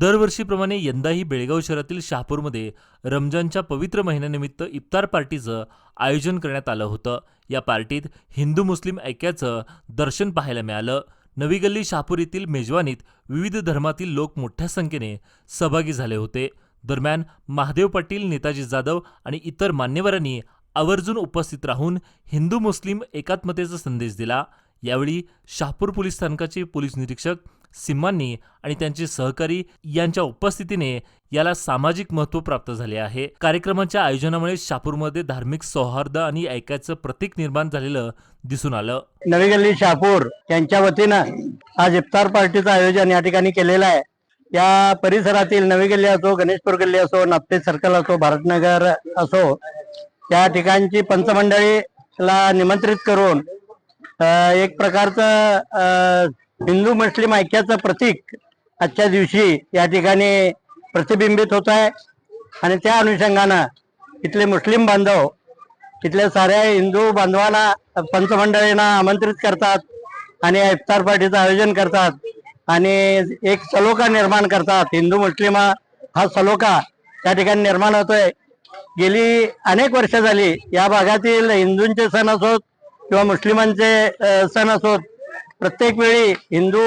दरवर्षीप्रमाणे यंदाही बेळगाव शहरातील शहापूरमध्ये रमजानच्या पवित्र महिन्यानिमित्त इफ्तार पार्टीचं आयोजन करण्यात आलं होतं. या पार्टीत हिंदू मुस्लिम ऐक्याचं दर्शन पाहायला मिळालं. नवी गल्ली शहापूर येथील मेजवानीत विविध धर्मातील लोक मोठ्या संख्येने सहभागी झाले होते. दरम्यान महादेव पाटील नेताजी जाधव आणि इतर मान्यवरांनी आवर्जून उपस्थित राहून हिंदू मुस्लिम एकात्मतेचा संदेश दिला. यावेळी शहापूर पोलीस स्थानकाचे पोलीस निरीक्षक सिम्मांनी आणि त्यांचे सहकारी यांच्या उपस्थितीने याला सामाजिक महत्त्व प्राप्त झाले आहे. कार्यक्रमाच्या आयोजनामुळे शहापूरमध्ये धार्मिक सौहार्द आणि ऐक्याचं प्रतीक निर्माण झालेलं दिसून आलं. नवी गल्ली शहापूर यांच्या वतीनं आज इफ्तार पार्टीचं आयोजन या ठिकाणी केलेलं आहे. या परिसरातील नवी गल्ली असो गणेशपूर गल्ली असो नापते सर्कल असो भारतनगर असो या ठिकाणची पंचमंडळीला निमंत्रित करून एक प्रकारचं हिंदू मुस्लिम ऐक्याचं प्रतीक आजच्या दिवशी या ठिकाणी प्रतिबिंबित होत आहे. आणि त्या अनुषंगानं इथले मुस्लिम बांधव इथल्या साऱ्या हिंदू बांधवांना पंचमंडळींना आमंत्रित करतात आणि इफ्तार पार्टीचं आयोजन करतात आणि एक सलोखा निर्माण करतात. हिंदू मुस्लिम हा सलोखा त्या ठिकाणी निर्माण होतोय. गेली अनेक वर्ष झाली या भागातील हिंदूंचे सण असोत किंवा मुस्लिमांचे सण असोत प्रत्येक वेळी हिंदू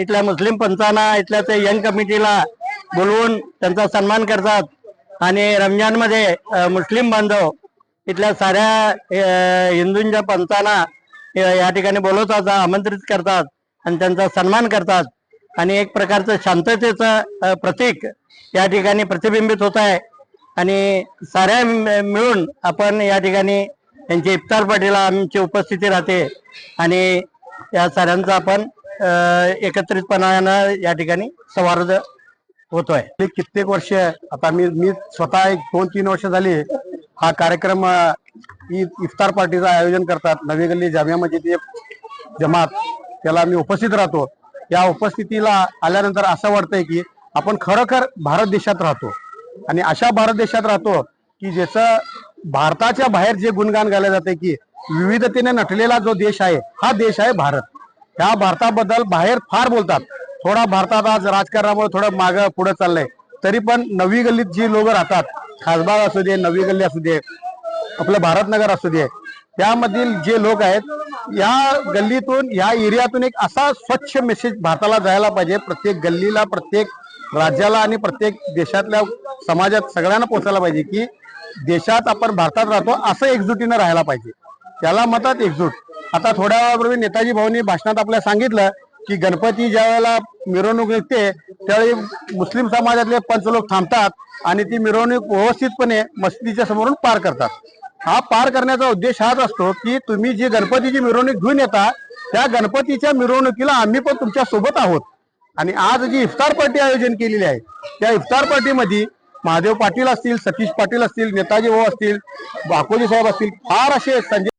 इथल्या मुस्लिम पंचांना इथल्या ते यंग कमिटीला बोलवून त्यांचा सन्मान करतात. आणि रमजानमध्ये मुस्लिम बांधव इथल्या साऱ्या हिंदूंच्या पंचांना या ठिकाणी बोलवतात आमंत्रित करतात आणि त्यांचा सन्मान करतात. आणि एक प्रकारचं शांततेचं प्रतीक या ठिकाणी प्रतिबिंबित होत आहे. आणि साऱ्या मिळून आपण या ठिकाणी त्यांची इफ्तार पार्टीला आमची उपस्थिती राहते. आणि या साऱ्यांचा आपण एकत्रितपणानं या ठिकाणी सौहार्द होतोय. कित्येक वर्ष आता मी मी स्वतः एक दोन तीन वर्ष झाली हा कार्यक्रम इफ्तार पार्टीचं आयोजन करतात. नवी गल्ली जामिया मस्जिद जमात त्याला मी उपस्थित राहतो. या उपस्थितीला आल्यानंतर असं वाटतंय की आपण खरोखर भारत देशात राहतो. आणि अशा भारत देशात राहतो की ज्याचं भारताच्या बाहेर जे गुणगान गायलं जाते की विविधतेने नटलेला जो देश आहे हा देश आहे भारत. ह्या भारताबद्दल बाहेर फार बोलतात. थोडा भारतात आज राजकारणामुळे थोडं मागं पुढे चाललंय. तरी पण नवी गल्लीत जी लोक राहतात खासबाग असू दे नवी गल्ली असू दे आपलं भारतनगर असू दे त्यामधील जे लोक आहेत या गल्लीतून या एरियातून एक असा स्वच्छ मेसेज भारताला जायला पाहिजे. प्रत्येक गल्लीला प्रत्येक राज्याला आणि प्रत्येक देशातल्या समाजात सगळ्यांना पोहोचायला पाहिजे की देशात आपण भारतात राहतो असं एकजुटीनं राहायला पाहिजे. त्याला मतात एकजूट. आता थोड्या वेळापूर्वी नेताजी भाऊनी भाषणात आपल्याला सांगितलं की गणपती ज्या वेळेला मिरवणूक निघते त्यावेळी मुस्लिम समाजातले पंच लोक थांबतात आणि ती मिरवणूक व्यवस्थितपणे मस्जिदीच्या समोरून पार करतात. हा पार करण्याचा उद्देश हाच असतो की तुम्ही जी गणपतीची मिरवणूक घेऊन येता त्या गणपतीच्या मिरवणुकीला आम्ही पण तुमच्यासोबत आहोत. आणि आज जी इफ्तार पार्टी आयोजन केलेली आहे त्या इफ्तार पार्टीमध्ये महादेव पाटील असतील सतीश पाटील असतील नेताजी भाऊ असतील बाकोजी साहेब असतील फार असे संजय